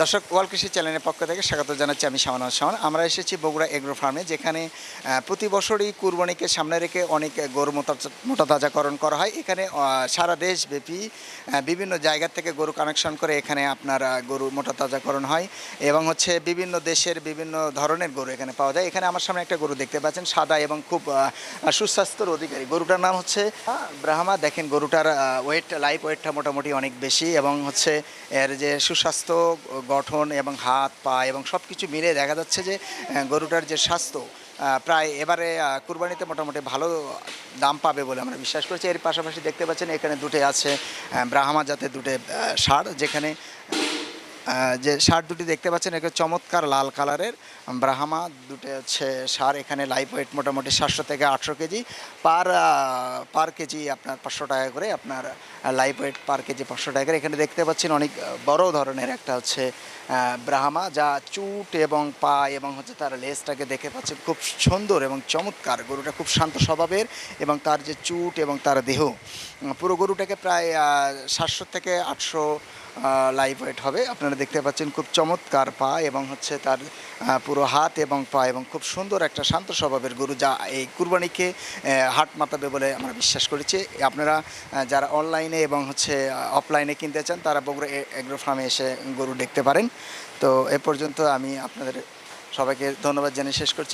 দর্শক, ওয়াল কৃষি চ্যানেলের পক্ষ থেকে স্বাগত জানাচ্ছি আমি শামান শামান আমরা এসেছি বগুড়া এগ্রো ফার্মে, যেখানে প্রতি বছরই কুরবানিকে সামনে রেখে অনেক গরু মোটা তাজাকরণ করা হয়। এখানে সারা দেশব্যাপী বিভিন্ন জায়গা থেকে গরু কানেকশন করে এখানে আপনার গরু মোটা তাজাকরণ হয় এবং হচ্ছে বিভিন্ন দেশের বিভিন্ন ধরনের গরু এখানে পাওয়া যায়। এখানে আমার সামনে একটা গরু দেখতে পাচ্ছেন, সাদা এবং খুব সুস্বাস্থ্যর অধিকারী। গরুটার নাম হচ্ছে ব্রাহ্মা। দেখেন গরুটার ওয়েট লাইফ ওয়েটটা মোটামুটি অনেক বেশি এবং হচ্ছে এর যে সুস্বাস্থ্য গঠন এবং হাত, পা এবং সব কিছু মিলে দেখা যাচ্ছে যে গরুটার যে স্বাস্থ্য প্রায় এবারে কুরবানিতে মোটামুটি ভালো দাম পাবে বলে আমরা বিশ্বাস করছি। এর পাশাপাশি দেখতে পাচ্ছেন এখানে দুটো আছে ব্রাহ্মা জাতের দুটো সার যেখানে যে ষাঁড় দুটি দেখতে পাচ্ছেন, একে চমৎকার লাল কালারের। ব্রাহ্মা দুটো হচ্ছে সার, এখানে লাইভ ওয়েট মোটামুটি সাতশো থেকে আটশো কেজি পার পার কেজি আপনার পাঁচশো টাকা করে, আপনার লাইভ ওয়েট পার কেজি পাঁচশো টাকা করে। এখানে দেখতে পাচ্ছেন অনেক বড় ধরনের একটা হচ্ছে ব্রাহ্মা, যা চুট এবং পা এবং হচ্ছে তার লেজটাকে দেখে পাচ্ছেন খুব সুন্দর এবং চমৎকার। গরুটা খুব শান্ত স্বভাবের এবং তার যে চুট এবং তার দেহ পুরো গরুটাকে প্রায় সাতশো থেকে আটশো লাইভ ওয়েট হবে। আপনারা দেখতে পাচ্ছেন খুব চমৎকার পা এবং হচ্ছে তার পুরো হাত এবং পা এবং খুব সুন্দর একটা শান্ত স্বভাবের গরু যা এই কুরবানিকে হাট মাতাবে বলে আমরা বিশ্বাস করেছি। আপনারা যারা অনলাইনে এবং হচ্ছে অফলাইনে কিনতে চান, তারা বগুড়া এগ্রো ফার্মে এসে গরু দেখতে পারেন। তো এ পর্যন্ত আমি আপনাদের সবাইকে ধন্যবাদ জানিয়ে শেষ করছি।